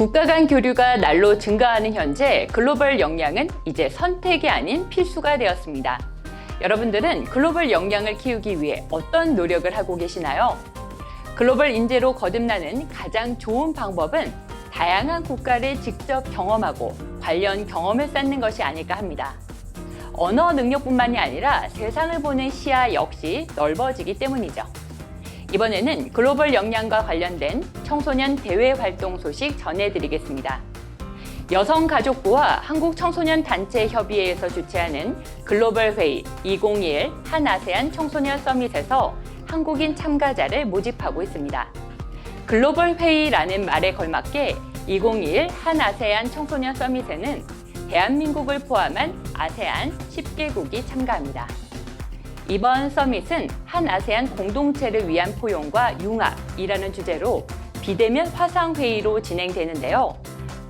국가 간 교류가 날로 증가하는 현재 글로벌 역량은 이제 선택이 아닌 필수가 되었습니다. 여러분들은 글로벌 역량을 키우기 위해 어떤 노력을 하고 계시나요? 글로벌 인재로 거듭나는 가장 좋은 방법은 다양한 국가를 직접 경험하고 관련 경험을 쌓는 것이 아닐까 합니다. 언어 능력뿐만이 아니라 세상을 보는 시야 역시 넓어지기 때문이죠. 이번에는 글로벌 역량과 관련된 청소년 대외 활동 소식 전해드리겠습니다. 여성가족부와 한국청소년단체 협의회에서 주최하는 글로벌 회의 2021 한아세안 청소년 서밋에서 한국인 참가자를 모집하고 있습니다. 글로벌 회의라는 말에 걸맞게 2021 한아세안 청소년 서밋에는 대한민국을 포함한 아세안 10개국이 참가합니다. 이번 서밋은 한 아세안 공동체를 위한 포용과 융합이라는 주제로 비대면 화상 회의로 진행되는데요.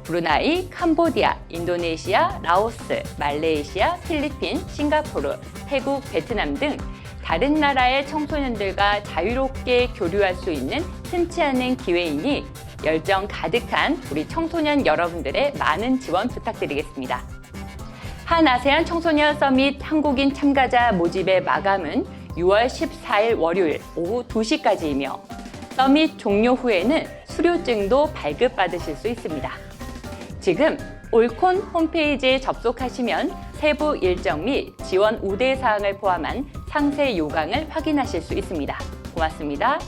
브루나이, 캄보디아, 인도네시아, 라오스, 말레이시아, 필리핀, 싱가포르, 태국, 베트남 등 다른 나라의 청소년들과 자유롭게 교류할 수 있는 흔치 않은 기회이니 열정 가득한 우리 청소년 여러분들의 많은 지원 부탁드리겠습니다. 한 아세안 청소년 서밋 한국인 참가자 모집의 마감은 6월 14일 월요일 오후 2시까지이며 서밋 종료 후에는 수료증도 발급받으실 수 있습니다. 지금 올콘 홈페이지에 접속하시면 세부 일정 및 지원 우대 사항을 포함한 상세 요강을 확인하실 수 있습니다. 고맙습니다.